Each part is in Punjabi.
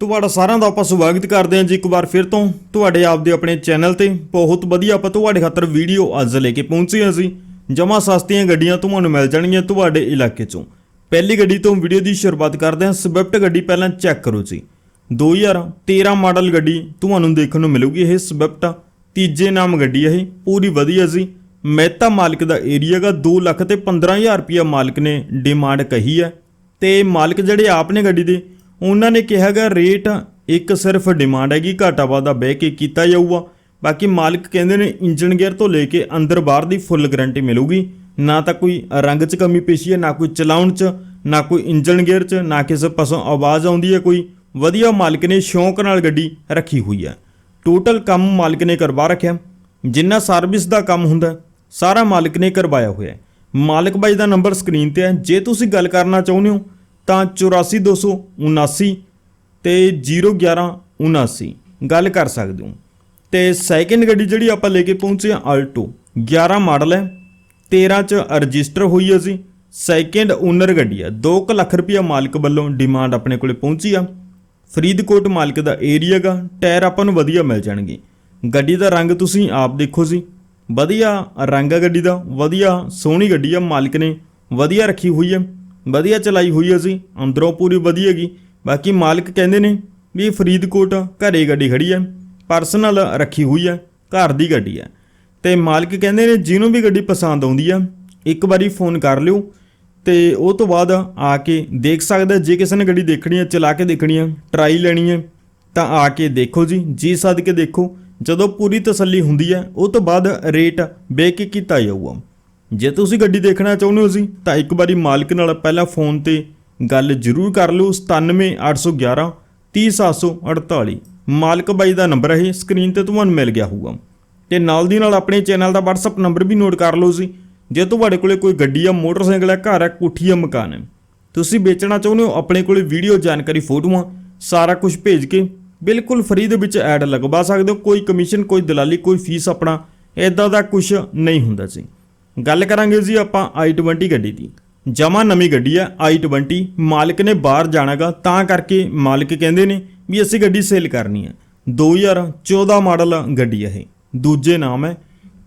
ਤੁਹਾਡਾ ਸਾਰਿਆਂ ਦਾ ਆਪਾਂ ਸਵਾਗਤ ਕਰਦੇ ਹਾਂ ਜੀ ਇੱਕ ਵਾਰ ਫਿਰ ਤੋਂ। ਤੁਹਾਡੇ ਆਪ ਦੇ ਆਪਣੇ ਚੈਨਲ ਤੇ ਬਹੁਤ ਵਧੀਆ ਆਪਾਂ ਤੁਹਾਡੇ ਖਾਤਰ ਵੀਡੀਓ ਅੱਜ ਲੈ ਕੇ ਪਹੁੰਚੇ ਹਾਂ ਜੀ। ਜਮਾ ਸਸਤੀਆਂ ਗੱਡੀਆਂ ਤੁਹਾਨੂੰ ਮਿਲ ਜਾਣਗੀਆਂ ਤੁਹਾਡੇ ਇਲਾਕੇ ਚੋਂ। ਪਹਿਲੀ ਗੱਡੀ ਤੋਂ ਵੀਡੀਓ ਦੀ ਸ਼ੁਰੂਆਤ ਕਰਦੇ ਹਾਂ। ਸਵਿਫਟ ਗੱਡੀ ਪਹਿਲਾਂ ਚੈੱਕ ਕਰੋ ਜੀ। 2013 ਮਾਡਲ ਗੱਡੀ ਤੁਹਾਨੂੰ ਦੇਖਣ ਨੂੰ ਮਿਲੂਗੀ ਇਹ ਸਵਿਫਟ। ਤੀਜੇ ਨਾਮ ਗੱਡੀ ਹੈ ਇਹ, ਪੂਰੀ ਵਧੀਆ ਜੀ। ਮਹਿਤਾ ਮਾਲਕ ਦਾ ਏਰੀਆ ਗਾ 2 ਲੱਖ ਤੇ 15000 ਰੁਪਿਆ ਮਾਲਕ ਨੇ ਡਿਮਾਂਡ ਕਹੀ ਹੈ। ਤੇ ਮਾਲਕ ਜਿਹੜੇ ਆਪ ਨੇ ਗੱਡੀ ਦੇ ਉਹਨਾਂ ਨੇ ਕਿਹਾਗਾ ਰੇਟ ਇੱਕ ਸਿਰਫ ਡਿਮਾਂਡ ਹੈਗੀ, ਘਾਟਾ ਵਾਧਾ ਬਹਿ ਕੇ ਕੀਤਾ ਜਾਊਗਾ। ਬਾਕੀ ਮਾਲਕ ਕਹਿੰਦੇ ਨੇ ਇੰਜਨ ਗੇਅਰ ਤੋਂ ਲੈ ਕੇ ਅੰਦਰ ਬਾਹਰ ਦੀ ਫੁੱਲ ਗਾਰੰਟੀ ਮਿਲੂਗੀ। ਨਾ ਤਾਂ ਕੋਈ ਰੰਗ 'ਚ ਕਮੀ ਪੇਸ਼ੀ ਹੈ, ਨਾ ਕੋਈ ਚਲਾਉਣ 'ਚ, ਨਾ ਕੋਈ ਇੰਜਨ ਗੇਅਰ 'ਚ, ਨਾ ਕਿਸੇ ਪਾਸੋਂ ਆਵਾਜ਼ ਆਉਂਦੀ ਹੈ ਕੋਈ। ਵਧੀਆ ਮਾਲਕ ਨੇ ਸ਼ੌਂਕ ਨਾਲ ਗੱਡੀ ਰੱਖੀ ਹੋਈ ਹੈ। ਟੋਟਲ ਕੰਮ ਮਾਲਕ ਨੇ ਕਰਵਾ ਰੱਖਿਆ। ਜਿੰਨਾ ਸਰਵਿਸ ਦਾ ਕੰਮ ਹੁੰਦਾ, ਸਾਰਾ ਮਾਲਕ ਨੇ ਕਰਵਾਇਆ ਹੋਇਆ ਹੈ। ਮਾਲਕ ਬਾਈ ਦਾ ਨੰਬਰ ਸਕਰੀਨ ਤੇ ਹੈ। ਜੇ ਤੁਸੀਂ ਗੱਲ ਕਰਨਾ ਚਾਹੁੰਦੇ ਹੋ ਤਾਂ 84279 ਤੇ 01179 ਗੱਲ ਕਰ ਸਕਦੇ ਹੋ। ਤੇ ਸੈਕਿੰਡ ਗੱਡੀ ਜਿਹੜੀ ਆਪਾਂ ਲੈ ਕੇ ਪਹੁੰਚੇ ਆ ਆਲਟੋ 11 ਮਾਡਲ ਹੈ 13 ਚ ਰਜਿਸਟਰ ਹੋਈ ਹੈ ਜੀ। ਸੈਕਿੰਡ ਓਨਰ ਗੱਡੀ ਹੈ 2 ਲੱਖ ਰੁਪਇਆ ਮਾਲਕ ਵੱਲੋਂ ਡਿਮਾਂਡ ਆਪਣੇ ਕੋਲੇ ਪਹੁੰਚੀ ਆ। ਫਰੀਦਕੋਟ ਮਾਲਕ ਦਾ ਏਰੀਆ ਗਾ ਟਾਇਰ ਆਪਾਂ ਨੂੰ ਵਧੀਆ ਮਿਲ ਜਾਣਗੇ। ਗੱਡੀ ਦਾ ਰੰਗ ਤੁਸੀਂ ਆਪ ਦੇਖੋ ਜੀ। ਵਧੀਆ ਰੰਗ ਆ ਗੱਡੀ ਦਾ, ਵਧੀਆ ਸੋਹਣੀ ਗੱਡੀ ਆ, ਮਾਲਕ ਨੇ ਵਧੀਆ ਰੱਖੀ ਹੋਈ ਹੈ। ਵਧੀਆ ਚਲਾਈ ਹੋਈ ਹੈ ਜੀ ਅੰਦਰੋਂ ਪੂਰੀ ਵਧੀਆ ਹੈਗੀ ਬਾਕੀ ਮਾਲਕ ਕਹਿੰਦੇ ਨੇ ਵੀ ਇਹ ਫਰੀਦਕੋਟ ਘਰੇ ਗੱਡੀ ਖੜੀ ਹੈ ਪਰਸਨਲ ਰੱਖੀ ਹੋਈ ਹੈ ਘਰ ਦੀ ਗੱਡੀ ਹੈ ਤੇ ਮਾਲਕ ਕਹਿੰਦੇ ਨੇ ਜਿਹਨੂੰ ਵੀ ਗੱਡੀ ਪਸੰਦ ਆਉਂਦੀ ਆ, ਇੱਕ ਵਾਰੀ ਫੋਨ ਕਰ ਲਿਓ ਤੇ ਉਹ ਤੋਂ ਬਾਅਦ ਆ ਕੇ ਦੇਖ ਸਕਦਾ ਜੇ ਕਿਸੇ ਨੇ ਗੱਡੀ ਦੇਖਣੀ ਹੈ ਚਲਾ ਕੇ ਦੇਖਣੀ ਹੈ ਟਰਾਈ ਲੈਣੀ ਹੈ ਤਾਂ ਆ ਕੇ ਦੇਖੋ ਜੀ ਜੀ ਸਦ ਕੇ ਦੇਖੋ। ਜਦੋਂ ਪੂਰੀ ਤਸੱਲੀ ਹੁੰਦੀ ਹੈ ਉਹ ਤੋਂ ਬਾਅਦ ਰੇਟ ਵੇਖ ਕੇ ਕੀਤਾ ਜਾਊਗਾ। ਜੇ ਤੁਸੀਂ ਗੱਡੀ ਦੇਖਣਾ ਚਾਹੁੰਦੇ ਹੋ ਜੀ, ਤਾਂ ਇੱਕ ਵਾਰੀ ਮਾਲਕ ਨਾਲ ਪਹਿਲਾਂ ਫੋਨ ਤੇ ਗੱਲ ਜ਼ਰੂਰ ਕਰ ਲਿਓ 97811 30748 ਮਾਲਕ ਬਾਈ ਦਾ ਨੰਬਰ ਹੈ ਸਕਰੀਨ ਤੇ ਤੁਹਾਨੂੰ ਮਿਲ ਗਿਆ ਹੋਊਗਾ। ਤੇ ਨਾਲ ਦੀ ਨਾਲ ਆਪਣੇ ਚੈਨਲ ਦਾ WhatsApp ਨੰਬਰ ਵੀ ਨੋਟ ਕਰ ਲਓ ਜੀ, ਜੇ ਤੁਹਾਡੇ ਕੋਲੇ ਕੋਈ ਗੱਡੀ ਆ ਮੋਟਰਸਾਈਕਲ ਹੈ, ਘਰ ਹੈ, ਕੋਠੀ ਆ ਮਕਾਨ ਹੈ। ਤੁਸੀਂ ਵੇਚਣਾ ਚਾਹੁੰਦੇ ਹੋ, ਆਪਣੇ ਕੋਲੇ ਵੀਡੀਓ ਜਾਣਕਾਰੀ ਫੋਟੋਆਂ, ਸਾਰਾ ਕੁਝ ਭੇਜ ਕੇ ਬਿਲਕੁਲ ਫ੍ਰੀ ਦੇ ਵਿੱਚ ਐਡ ਲਗਵਾ ਸਕਦੇ ਹੋ। ਕੋਈ ਕਮਿਸ਼ਨ ਕੋਈ ਦਲਾਲੀ, ਕੋਈ ਫੀਸ ਆਪਣਾ ਇਦਾਂ ਦਾ ਕੁਝ ਨਹੀਂ ਹੁੰਦਾ ਜੀ। ਗੱਲ ਕਰਾਂਗੇ ਜੀ ਆਪਾਂ i20 ਗੱਡੀ ਦੀ। ਜਮਾ ਨਵੀਂ ਗੱਡੀ ਆ i20 ਮਾਲਕ ਨੇ ਬਾਹਰ ਜਾਣਾਗਾ, ਤਾਂ ਕਰਕੇ ਮਾਲਕ ਕਹਿੰਦੇ ਨੇ ਵੀ ਅਸੀਂ ਗੱਡੀ ਸੇਲ ਕਰਨੀ ਹੈ 2014 ਮਾਡਲ ਗੱਡੀ ਹੈ ਇਹ। ਦੂਜੇ ਨਾਮ ਹੈ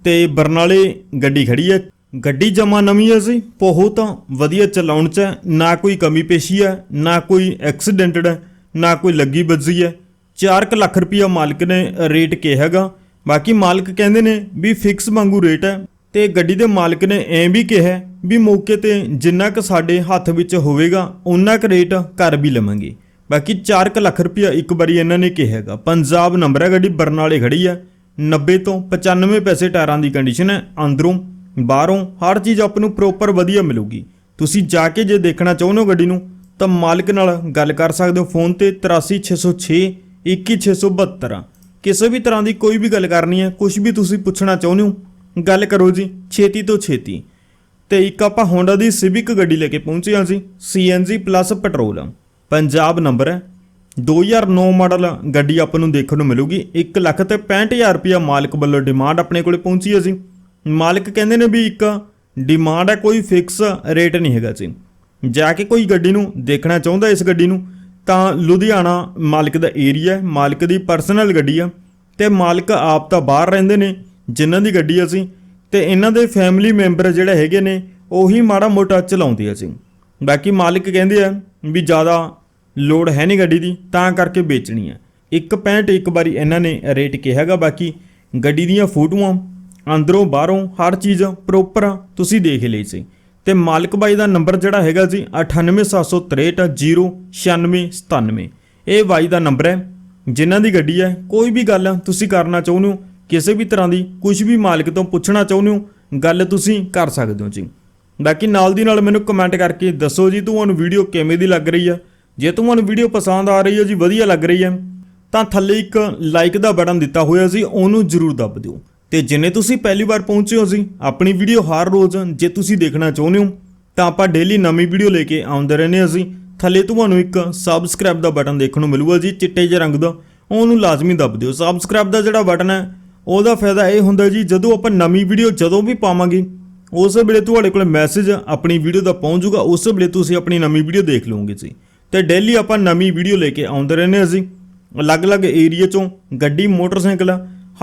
ਤੇ ਬਰਨਾਲੇ ਗੱਡੀ ਖੜੀ ਹੈ ਗੱਡੀ ਜਮਾ ਨਵੀਂ ਹੈ ਜੀ, ਬਹੁਤ ਵਧੀਆ ਚਲਾਉਣ ਚ ਹੈ ਨਾ ਕੋਈ ਕਮੀ ਪੇਸ਼ੀ ਹੈ ਨਾ ਕੋਈ ਐਕਸੀਡੈਂਟਡ ਹੈ ਨਾ ਕੋਈ ਲੱਗੀ ਬੱਜੀ ਹੈ 4 ਲੱਖ ਰੁਪਇਆ ਮਾਲਕ ਨੇ ਰੇਟ ਕਿਹਾਗਾ ਬਾਕੀ ਮਾਲਕ ਕਹਿੰਦੇ ਨੇ ਵੀ ਫਿਕਸ ਵਾਂਗੂ ਰੇਟ ਹੈ ਤੇ ਗੱਡੀ ਦੇ ਮਾਲਕ ਨੇ ਐਂ ਵੀ ਕਿਹਾ ਵੀ ਮੌਕੇ ਤੇ ਜਿੰਨਾ ਕੁ ਸਾਡੇ ਹੱਥ ਵਿੱਚ ਹੋਵੇਗਾ ਉਹਨਾਂ ਕੁ ਰੇਟ ਕਰ ਵੀ ਲਵਾਂਗੇ। ਬਾਕੀ 4 ਲੱਖ ਰੁਪਇਆ ਇੱਕ ਵਾਰੀ ਇਹਨਾਂ ਨੇ ਕਿਹਾਗਾ ਪੰਜਾਬ ਨੰਬਰ ਹੈ, ਗੱਡੀ ਬਰਨਾਲੇ ਖੜੀ ਹੈ 90 ਤੋਂ 95 ਪੈਸੇ ਟਾਇਰਾਂ ਦੀ ਕੰਡੀਸ਼ਨ ਹੈ, ਅੰਦਰੋਂ, ਬਾਹਰੋਂ, ਹਰ ਚੀਜ਼ ਆਪ ਨੂੰ ਪ੍ਰੋਪਰ ਵਧੀਆ ਮਿਲੂਗੀ। ਤੁਸੀਂ ਜਾ ਕੇ ਜੇ ਦੇਖਣਾ ਚਾਹੁੰਦੇ ਹੋ ਗੱਡੀ ਨੂੰ, ਤਾਂ ਮਾਲਕ ਨਾਲ ਗੱਲ ਕਰ ਸਕਦੇ ਹੋ। ਫੋਨ ਤੇ 83606 21672 ਕਿਸੇ ਵੀ ਤਰ੍ਹਾਂ ਦੀ ਕੋਈ ਵੀ ਗੱਲ ਕਰਨੀ ਹੈ ਕੁਝ ਵੀ ਤੁਸੀਂ ਪੁੱਛਣਾ ਚਾਹੁੰਦੇ ਹੋ ਗੱਲ ਕਰੋ ਜੀ, ਛੇਤੀ ਤੋਂ ਛੇਤੀ। ਤੇ ਇੱਕ ਆਪਾਂ ਹੋਂਡਾ ਦੀ ਸਿਵਿਕ ਗੱਡੀ ਲੈ ਕੇ ਪਹੁੰਚੇ ਹਾਂ ਜੀ CNG plus petrol Punjab number ਹੈ। 2009 ਮਾਡਲ ਗੱਡੀ ਆਪਾਂ ਨੂੰ ਦੇਖਣ ਨੂੰ ਮਿਲੂਗੀ। 1 ਲੱਖ ਤੇ 65000 ਰੁਪਇਆ ਮਾਲਕ ਵੱਲੋਂ ਡਿਮਾਂਡ ਆਪਣੇ ਕੋਲੇ ਪਹੁੰਚੀ ਹੈ ਜੀ। ਮਾਲਕ ਕਹਿੰਦੇ ਨੇ ਵੀ ਇੱਕ ਡਿਮਾਂਡ ਹੈ, ਕੋਈ ਫਿਕਸ ਰੇਟ ਨਹੀਂ ਹੈਗਾ ਜੀ। ਜਾ ਕੇ ਕੋਈ ਗੱਡੀ ਨੂੰ ਦੇਖਣਾ ਚਾਹੁੰਦਾ ਇਸ ਗੱਡੀ ਨੂੰ, ਤਾਂ ਲੁਧਿਆਣਾ ਮਾਲਕ ਦਾ ਏਰੀਆ ਹੈ। ਮਾਲਕ ਦੀ ਪਰਸਨਲ ਗੱਡੀ ਆ। ਤੇ ਮਾਲਕ ਆਪ ਤਾਂ ਬਾਹਰ ਰਹਿੰਦੇ ਨੇ। ਜਿਨ੍ਹਾਂ ਦੀ ਗੱਡੀ ਅਸੀਂ ਤੇ ਇਹਨਾਂ ਦੇ ਫੈਮਿਲੀ ਮੈਂਬਰ ਜਿਹੜੇ ਹੈਗੇ ਨੇ, ਉਹੀ ਮਾੜਾ ਮੋਟਾ ਚਲਾਉਂਦੇ ਅਸੀਂ। ਬਾਕੀ ਮਾਲਕ ਕਹਿੰਦੇ ਆ ਵੀ ਜ਼ਿਆਦਾ ਲੋਡ ਹੈ ਨਹੀਂ ਗੱਡੀ ਦੀ, ਤਾਂ ਕਰਕੇ ਵੇਚਣੀ ਆ। 1.65 ਇੱਕ ਵਾਰੀ ਇਹਨਾਂ ਨੇ ਰੇਟ ਕਿਹਾਗਾ ਬਾਕੀ ਗੱਡੀ ਦੀਆਂ ਫੋਟੋਆਂ ਅੰਦਰੋਂ ਬਾਹਰੋਂ ਹਰ ਚੀਜ਼ ਪ੍ਰੋਪਰ ਤੁਸੀਂ ਦੇਖ ਲਈ ਸੀ। ਤੇ ਮਾਲਕ ਬਾਈ ਦਾ ਨੰਬਰ ਜਿਹੜਾ ਹੈਗਾ ਜੀ 9876309697 ਇਹ ਬਾਈ ਦਾ ਨੰਬਰ ਹੈ। ਜਿਨ੍ਹਾਂ ਦੀ ਗੱਡੀ ਹੈ, ਕੋਈ ਵੀ ਗੱਲ ਤੁਸੀਂ ਕਰਨਾ ਚਾਹੁੰਦੇ ਹੋ ਕਿਸੇ ਵੀ ਤਰ੍ਹਾਂ ਦੀ ਕੁਝ ਵੀ ਮਾਲਕ ਤੋਂ ਪੁੱਛਣਾ ਚਾਹੁੰਦੇ ਹੋ, ਗੱਲ ਤੁਸੀਂ ਕਰ ਸਕਦੇ ਹੋ ਜੀ। ਬਾਕੀ ਨਾਲ ਦੀ ਨਾਲ ਮੈਨੂੰ ਕਮੈਂਟ ਕਰਕੇ ਦੱਸੋ ਜੀ ਤੁਹਾਨੂੰ ਵੀਡੀਓ ਕਿਵੇਂ ਦੀ ਲੱਗ ਰਹੀ ਹੈ ਜੇ ਤੁਹਾਨੂੰ ਵੀਡੀਓ ਪਸੰਦ ਆ ਰਹੀ ਹੈ ਜੀ, ਵਧੀਆ ਲੱਗ ਰਹੀ ਹੈ ਤਾਂ ਥੱਲੇ ਇੱਕ ਲਾਈਕ ਦਾ ਬਟਨ ਦਿੱਤਾ ਹੋਇਆ ਸੀ, ਉਹਨੂੰ ਜ਼ਰੂਰ ਦੱਬ ਦਿਓ। ਤੇ ਜਿੰਨੇ ਤੁਸੀਂ ਪਹਿਲੀ ਵਾਰ ਪਹੁੰਚੇ ਹੋ ਸੀ ਆਪਣੀ ਵੀਡੀਓ ਹਰ ਰੋਜ਼ ਜੇ ਤੁਸੀਂ ਦੇਖਣਾ ਚਾਹੁੰਦੇ ਹੋ, ਤਾਂ ਆਪਾਂ ਡੇਲੀ ਨਵੀਂ ਵੀਡੀਓ ਲੈ ਕੇ ਆਉਂਦੇ ਰਹਿੰਦੇ ਹਾਂ ਅਸੀਂ ਥੱਲੇ ਤੁਹਾਨੂੰ ਇੱਕ ਸਬਸਕ੍ਰਾਈਬ ਦਾ ਬਟਨ ਦੇਖਣ ਨੂੰ ਮਿਲੂਗਾ ਜੀ, ਚਿੱਟੇ ਜਿਹੇ ਰੰਗ ਦਾ, ਉਹਨੂੰ ਲਾਜ਼ਮੀ ਦੱਬ ਦਿਓ। ਸਬਸਕ੍ਰਾਈਬ ਦਾ ਜਿਹੜਾ ਬਟਨ ਹੈ ਉਹਦਾ ਫਾਇਦਾ ਇਹ ਹੁੰਦਾ ਜੀ, ਜਦੋਂ ਆਪਾਂ ਨਵੀਂ ਵੀਡੀਓ ਜਦੋਂ ਵੀ ਪਾਵਾਂਗੇ, ਉਸ ਵੇਲੇ ਤੁਹਾਡੇ ਕੋਲ ਮੈਸੇਜ ਆਪਣੀ ਵੀਡੀਓ ਦਾ ਪਹੁੰਚ ਜਾਊਗਾ, ਉਸ ਵੇਲੇ ਤੁਸੀਂ ਆਪਣੀ ਨਵੀਂ ਵੀਡੀਓ ਦੇਖ ਲਓਗੇ ਜੀ। ਤੇ ਡੇਲੀ ਆਪਾਂ ਨਵੀਂ ਵੀਡੀਓ ਲੈ ਕੇ ਆਉਂਦੇ ਰਹਿੰਦੇ ਹਾਂ ਅਸੀਂ ਅਲੱਗ-ਅਲੱਗ ਏਰੀਆ ਚੋਂ ਗੱਡੀ, ਮੋਟਰਸਾਈਕਲ,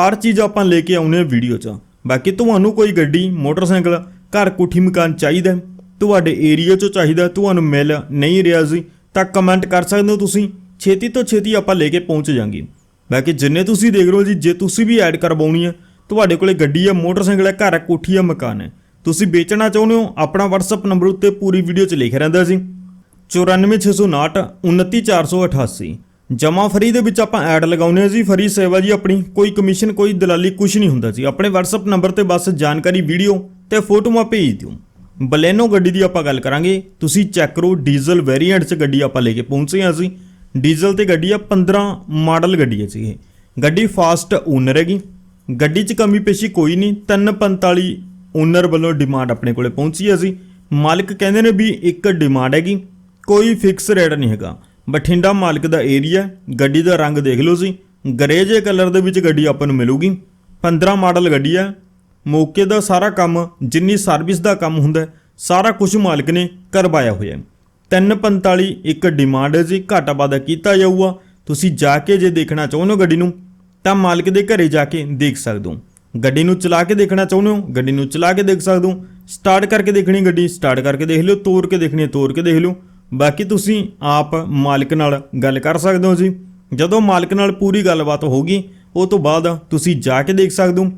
ਹਰ ਚੀਜ਼ ਆਪਾਂ ਲੈ ਕੇ ਆਉਂਦੇ ਹਾਂ ਵੀਡੀਓ 'ਚ। ਬਾਕੀ ਤੁਹਾਨੂੰ ਕੋਈ ਗੱਡੀ, ਮੋਟਰਸਾਈਕਲ, ਘਰ ਕੋਠੀ ਮਕਾਨ ਚਾਹੀਦਾ, ਤੁਹਾਡੇ ਏਰੀਆ 'ਚੋਂ ਚਾਹੀਦਾ, ਤੁਹਾਨੂੰ ਮਿਲ ਨਹੀਂ ਰਿਹਾ ਸੀ ਤਾਂ ਕਮੈਂਟ ਕਰ ਸਕਦੇ ਹੋ ਤੁਸੀਂ। ਛੇਤੀ ਤੋਂ ਛੇਤੀ ਆਪਾਂ ਲੈ ਕੇ ਪਹੁੰਚ ਜਾਾਂਗੇ। ਬਾਕੀ ਜਿੰਨੇ ਤੁਸੀਂ ਦੇਖ ਰਹੇ ਹੋ ਜੀ, ਜੇ ਤੁਸੀਂ ਵੀ ਐਡ ਕਰਵਾਉਣੀ ਹੈ ਤੁਹਾਡੇ ਕੋਲੇ ਗੱਡੀ ਹੈ ਮੋਟਰਸਾਈਕਲ ਹੈ ਘਰ ਹੈ ਕੋਠੀ ਹੈ ਮਕਾਨ ਹੈ ਤੁਸੀਂ ਵੇਚਣਾ ਚਾਹੁੰਦੇ ਹੋ, ਆਪਣਾ WhatsApp ਨੰਬਰ ਉੱਤੇ ਪੂਰੀ ਵੀਡੀਓ 'ਚ ਲਿਖਿਆ ਰਹਿੰਦਾ ਸੀ। 94659 29488 ਜਮਾ ਫਰੀ ਦੇ ਵਿੱਚ ਆਪਾਂ ਐਡ ਲਗਾਉਨੇ ਆ ਜੀ, ਫਰੀ ਸੇਵਾ ਜੀ ਆਪਣੀ। ਕੋਈ ਕਮਿਸ਼ਨ, ਕੋਈ ਦਲਾਲੀ ਕੁਝ ਨਹੀਂ ਹੁੰਦਾ ਜੀ। ਆਪਣੇ WhatsApp ਨੰਬਰ ਤੇ ਬਸ ਜਾਣਕਾਰੀ ਵੀਡੀਓ ਤੇ ਫੋਟੋਆਂ ਭੇਜ ਦਿਓ ਬਲੈਨੋ ਗੱਡੀ ਦੀ ਆਪਾਂ ਗੱਲ ਕਰਾਂਗੇ। ਤੁਸੀਂ ਚੈੱਕ ਕਰੋ, ਡੀਜ਼ਲ ਵੇਰੀਐਂਟ 'ਚ ਗੱਡੀ ਆਪਾਂ ਲੈ ਕੇ ਪਹੁੰਚੇ ਹਾਂ ਅਸੀਂ ਡੀਜ਼ਲ ਤੇ ਗੱਡੀ ਆ 15 ਮਾਡਲ ਗੱਡੀ ਹੈ ਜੀ ਇਹ। ਗੱਡੀ ਫਾਸਟ ਓਨਰ ਹੈਗੀ। ਗੱਡੀ 'ਚ ਕਮੀ ਪੇਸ਼ੀ ਕੋਈ ਨਹੀਂ। 345 ਓਨਰ ਵੱਲੋਂ ਡਿਮਾਂਡ ਆਪਣੇ ਕੋਲੇ ਪਹੁੰਚੀ ਹੈ ਜੀ ਮਾਲਕ ਕਹਿੰਦੇ ਨੇ ਵੀ ਇੱਕ ਡਿਮਾਂਡ ਹੈਗੀ। ਕੋਈ ਫਿਕਸ ਰੇਟ ਨਹੀਂ ਹੈਗਾ। ਬਠਿੰਡਾ ਮਾਲਕ ਦਾ ਏਰੀਆ ਗੱਡੀ ਦਾ ਰੰਗ ਦੇਖ ਲਓ ਜੀ ਗਰੇ ਜੇ ਕਲਰ ਦੇ ਵਿੱਚ ਗੱਡੀ ਆਪਾਂ ਨੂੰ ਮਿਲੂਗੀ। 15 ਮਾਡਲ ਗੱਡੀ ਹੈ ਮੌਕੇ ਦਾ ਸਾਰਾ ਕੰਮ, ਜਿੰਨੀ ਸਰਵਿਸ ਦਾ ਕੰਮ ਹੁੰਦਾ ਸਾਰਾ ਕੁਝ ਮਾਲਕ ਨੇ ਕਰਵਾਇਆ ਹੋਇਆ ਹੈ। 345 ਇੱਕ ਡਿਮਾਂਡ ਹੈ ਜੀ ਘਾਟਾ ਵਾਧਾ ਕੀਤਾ ਜਾਊਗਾ। ਤੁਸੀਂ ਜਾ ਕੇ ਜੇ ਦੇਖਣਾ ਚਾਹੁੰਦੇ ਹੋ ਗੱਡੀ ਨੂੰ ਤਾਂ ਮਾਲਕ ਦੇ ਘਰੇ ਜਾ ਕੇ ਦੇਖ ਸਕਦੇ ਹੋ। ਗੱਡੀ ਨੂੰ ਚਲਾ ਕੇ ਦੇਖਣਾ ਚਾਹੁੰਦੇ ਹੋ ਗੱਡੀ ਨੂੰ ਚਲਾ ਕੇ ਦੇਖ ਸਕਦੇ ਹੋ। ਸਟਾਰਟ ਕਰਕੇ ਦੇਖਣੀ ਗੱਡੀ ਸਟਾਰਟ ਕਰਕੇ ਦੇਖ ਲਿਓ ਤੋੜ ਕੇ ਦੇਖਣੀ ਹੈ, ਤੋੜ ਕੇ ਦੇਖ ਲਿਓ। ਬਾਕੀ ਤੁਸੀਂ ਆਪ ਮਾਲਕ ਨਾਲ ਗੱਲ ਕਰ ਸਕਦੇ ਹੋ ਜੀ। ਜਦੋਂ ਮਾਲਕ ਨਾਲ ਪੂਰੀ ਗੱਲਬਾਤ ਹੋਗੀ ਉਹ ਤੋਂ ਬਾਅਦ ਤੁਸੀਂ ਜਾ ਕੇ ਦੇਖ ਸਕਦੇ ਹੋ।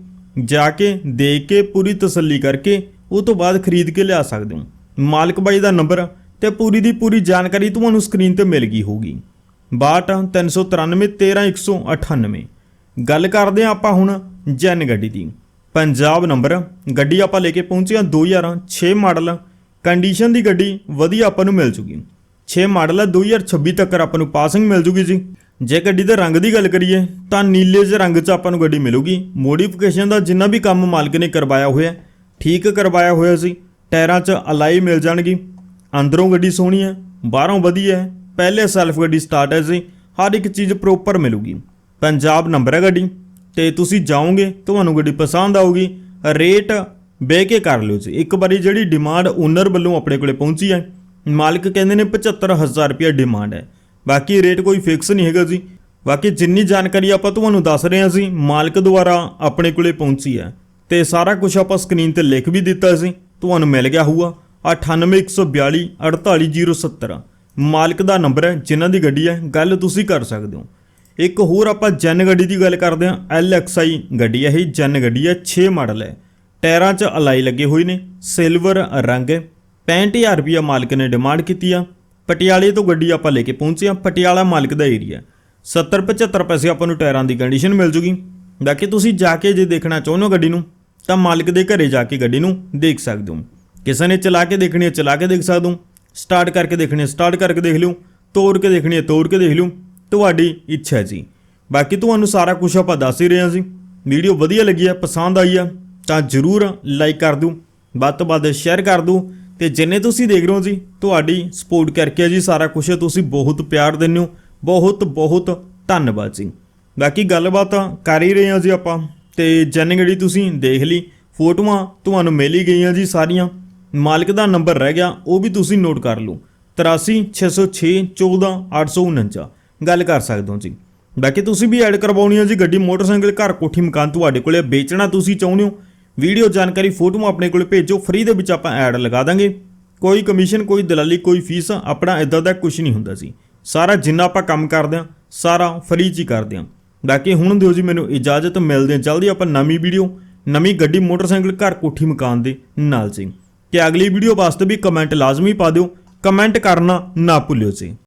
ਜਾ ਕੇ ਦੇਖ ਕੇ ਪੂਰੀ ਤਸੱਲੀ ਕਰਕੇ ਉਹ ਤੋਂ ਬਾਅਦ ਖਰੀਦ ਕੇ ਲਿਆ ਸਕਦੇ ਹੋ। ਮਾਲਕ ਬਾਈ ਦਾ ਨੰਬਰ ਤੇ ਪੂਰੀ ਦੀ ਪੂਰੀ ਜਾਣਕਾਰੀ ਤੁਹਾਨੂੰ ਸਕਰੀਨ ਤੇ ਮਿਲ ਗਈ ਹੋਊਗੀ। 62 393 13198 ਗੱਲ ਕਰਦੇ ਹਾਂ ਆਪਾਂ ਹੁਣ ਜੈਨ ਗੱਡੀ ਦੀ। ਪੰਜਾਬ ਨੰਬਰ, ਗੱਡੀ ਆਪਾਂ ਲੈ ਕੇ ਪਹੁੰਚੇ ਹਾਂ 2006 ਮਾਡਲ। ਕੰਡੀਸ਼ਨ ਦੀ ਗੱਡੀ ਵਧੀਆ ਆਪਾਂ ਨੂੰ ਮਿਲ ਜੂਗੀ। 6 ਮਾਡਲ ਹੈ 2026 ਤੱਕ ਆਪਾਂ ਨੂੰ ਪਾਸਿੰਗ ਮਿਲ ਜੂਗੀ ਜੀ। ਜੇ ਗੱਡੀ ਦੇ ਰੰਗ ਦੀ ਗੱਲ ਕਰੀਏ, ਤਾਂ ਨੀਲੇ ਜਿਹੇ ਰੰਗ 'ਚ ਆਪਾਂ ਨੂੰ ਗੱਡੀ ਮਿਲੂਗੀ। ਮੋਡੀਫਿਕੇਸ਼ਨ ਦਾ ਜਿੰਨਾ ਵੀ ਕੰਮ ਮਾਲਕ ਨੇ ਕਰਵਾਇਆ ਹੋਇਆ, ਠੀਕ ਕਰਵਾਇਆ ਹੋਇਆ ਸੀ, ਟਾਇਰਾਂ 'ਚ ਅਲਾਈ ਮਿਲ ਜਾਣਗੀ। ਅੰਦਰੋਂ ਗੱਡੀ ਸੋਹਣੀ ਹੈ, ਬਾਹਰੋਂ ਵਧੀਆ ਹੈ, ਪਹਿਲੇ ਸੈਲਫ ਗੱਡੀ ਸਟਾਰਟ ਹੈ ਜੀ, ਹਰ ਇੱਕ ਚੀਜ਼ ਪ੍ਰੋਪਰ ਮਿਲੂਗੀ। ਪੰਜਾਬ ਨੰਬਰ ਹੈ ਗੱਡੀ, ਤੇ ਤੁਸੀਂ ਜਾਓਗੇ, ਤੁਹਾਨੂੰ ਗੱਡੀ ਪਸੰਦ ਆਊਗੀ ਰੇਟ ਬਹਿ ਕੇ ਕਰ ਲਿਓ ਜੀ। ਇੱਕ ਵਾਰੀ ਜਿਹੜੀ ਡਿਮਾਂਡ ਓਨਰ ਵੱਲੋਂ ਆਪਣੇ ਕੋਲੇ ਪਹੁੰਚੀ ਹੈ, ਮਾਲਕ ਕਹਿੰਦੇ ਨੇ 75000 ਰੁਪਏ ਡਿਮਾਂਡ ਹੈ। ਬਾਕੀ ਰੇਟ ਕੋਈ ਫਿਕਸ ਨਹੀਂ ਹੈਗਾ ਜੀ। ਬਾਕੀ ਜਿੰਨੀ ਜਾਣਕਾਰੀ ਆਪਾਂ ਤੁਹਾਨੂੰ ਦੱਸ ਰਹੇ ਹਾਂ ਜੀ, ਮਾਲਕ ਦੁਆਰਾ ਆਪਣੇ ਕੋਲੇ ਪਹੁੰਚੀ ਹੈ। ਤੇ ਸਾਰਾ ਕੁਝ ਆਪਾਂ ਸਕਰੀਨ ਤੇ ਲਿਖ ਵੀ ਦਿੱਤਾ ਸੀ ਤੁਹਾਨੂੰ ਮਿਲ ਗਿਆ ਹੋਊਗਾ। 98142 48070 ਮਾਲਕ ਦਾ ਨੰਬਰ ਹੈ, ਜਿਨ੍ਹਾਂ ਦੀ ਗੱਡੀ ਹੈ, ਗੱਲ ਤੁਸੀਂ ਕਰ ਸਕਦੇ ਹੋ। ਇੱਕ ਹੋਰ ਆਪਾਂ ਜਨ ਗੱਡੀ ਦੀ ਗੱਲ ਕਰਦੇ ਹਾਂ। LXI ਗੱਡੀ ਹੈ, ਇਹ ਜਨ ਗੱਡੀ ਹੈ 6 ਮਾਡਲ ਹੈ। ਟਾਇਰਾਂ 'ਚ ਅਲਾਈ ਲੱਗੇ ਹੋਏ ਨੇ, ਸਿਲਵਰ ਰੰਗ ਹੈ। 65000 ਰੁਪਇਆ ਮਾਲਕ ਨੇ ਡਿਮਾਂਡ ਕੀਤੀ ਆ। ਪਟਿਆਲੇ ਤੋਂ ਗੱਡੀ ਆਪਾਂ ਲੈ ਕੇ ਪਹੁੰਚੇ ਆ ਪਟਿਆਲਾ ਮਾਲਕ ਦਾ ਏਰੀਆ 70 75 ਪੈਸੇ ਆਪਾਂ ਨੂੰ ਟਾਇਰਾਂ ਦੀ ਕੰਡੀਸ਼ਨ ਮਿਲ ਜੂਗੀ। ਬਾਕੀ ਤੁਸੀਂ ਜਾ ਕੇ ਜੇ ਦੇਖਣਾ ਚਾਹੁੰਦੇ ਹੋ ਗੱਡੀ ਨੂੰ, ਤਾਂ ਮਾਲਕ ਦੇ ਘਰੇ ਜਾ ਕੇ ਗੱਡੀ ਨੂੰ ਦੇਖ ਸਕਦੇ ਹੋ। ਕਿਸੇ ਨੇ ਚਲਾ ਕੇ ਦੇਖਣੀ ਹੈ, ਚਲਾ ਕੇ ਦੇਖ ਸਕਦੇ। ਹੋ ਸਟਾਰਟ ਕਰਕੇ ਦੇਖਣੀ ਹੈ ਸਟਾਰਟ ਕਰਕੇ ਦੇਖ ਲਿਓ ਤੋੜ ਕੇ ਦੇਖਣੀ ਹੈ ਤੋੜ ਕੇ ਦੇਖ ਲਿਓ ਤੁਹਾਡੀ ਇੱਛਾ ਜੀ। ਬਾਕੀ ਤੁਹਾਨੂੰ ਸਾਰਾ ਕੁਝ ਆਪਾਂ ਦੱਸ ਹੀ ਰਹੇ ਹਾਂ ਜੀ। ਵੀਡੀਓ ਵਧੀਆ ਲੱਗੀ ਹੈ, ਪਸੰਦ ਆਈ ਆ ਤਾਂ ਜਰੂਰ ਲਾਈਕ ਕਰ ਦਿਓ ਵੱਧ ਤੋਂ ਵੱਧ ਸ਼ੇਅਰ ਕਰ ਦਿਓ ਤੇ ਜਿੰਨੇ ਤੁਸੀਂ ਦੇਖ ਰਹੇ ਹੋ ਜੀ, ਤੁਹਾਡੀ ਸਪੋਰਟ ਕਰਕੇ ਜੀ ਸਾਰਾ ਕੁਝ ਤੁਸੀਂ ਬਹੁਤ ਪਿਆਰ ਦਿੰਦੇ ਹੋ। ਬਹੁਤ ਬਹੁਤ ਧੰਨਵਾਦ ਜੀ। ਬਾਕੀ ਗੱਲਬਾਤ ਕਰ ਹੀ ਰਹੇ ਹਾਂ ਜੀ ਆਪਾਂ। ਤੇ ਜਨ ਜਿਹੜੀ ਤੁਸੀਂ ਦੇਖ ਲਈ, ਫੋਟੋਆਂ ਤੁਹਾਨੂੰ ਮਿਲ ਹੀ ਗਈਆਂ ਜੀ ਸਾਰੀਆਂ। ਮਾਲਕ ਦਾ ਨੰਬਰ ਰਹਿ ਗਿਆ, ਉਹ ਵੀ ਤੁਸੀਂ ਨੋਟ ਕਰ ਲਓ। 83606 14849 ਗੱਲ ਕਰ ਸਕਦੇ ਹੋ ਜੀ। ਬਾਕੀ ਤੁਸੀਂ ਵੀ ਐਡ ਕਰਵਾਉਣੀ ਹੈ ਜੀ ਗੱਡੀ, ਮੋਟਰਸਾਈਕਲ, ਘਰ, ਕੋਠੀ, ਮਕਾਨ ਤੁਹਾਡੇ ਕੋਲੇ ਵੇਚਣਾ ਤੁਸੀਂ ਚਾਹੁੰਦੇ ਹੋ? ਵੀਡੀਓ ਜਾਣਕਾਰੀ, ਫੋਟੋ ਆਪਣੇ ਕੋਲੇ ਭੇਜੋ। ਫ੍ਰੀ ਦੇ ਵਿੱਚ ਆਪਾਂ ਐਡ ਲਗਾ ਦਾਂਗੇ। ਕੋਈ ਕਮਿਸ਼ਨ, ਕੋਈ ਦਲਾਲੀ, ਕੋਈ ਫੀਸ, ਆਪਣਾ ਇਦਾਂ ਦਾ ਕੁਝ ਨਹੀਂ ਹੁੰਦਾ ਸੀ ਸਾਰਾ ਜਿੰਨਾ ਆਪਾਂ ਕੰਮ ਕਰਦੇ ਹਾਂ ਸਾਰਾ ਫ੍ਰੀ ਚ ਹੀ ਕਰਦੇ ਹਾਂ ਬਾਕੀ ਹੁਣ ਦਿਓ ਜੀ ਮੈਨੂੰ ਇਜਾਜ਼ਤ, ਮਿਲਦੇ ਹਾਂ। ਜਲਦੀ ਆਪਾਂ ਨਵੀਂ ਵੀਡੀਓ, ਨਵੀਂ ਗੱਡੀ, ਮੋਟਰਸਾਈਕਲ, ਘਰ, ਕੋਠੀ, ਮਕਾਨ ਦੇ ਨਾਲ ਜੀ। ਕਿ ਅਗਲੀ ਵੀਡੀਓ ਵਾਸਤੇ ਵੀ ਕਮੈਂਟ ਲਾਜ਼ਮੀ ਪਾ ਦਿਓ। ਕਮੈਂਟ ਕਰਨਾ ਨਾ ਭੁੱਲਿਓ ਜੀ।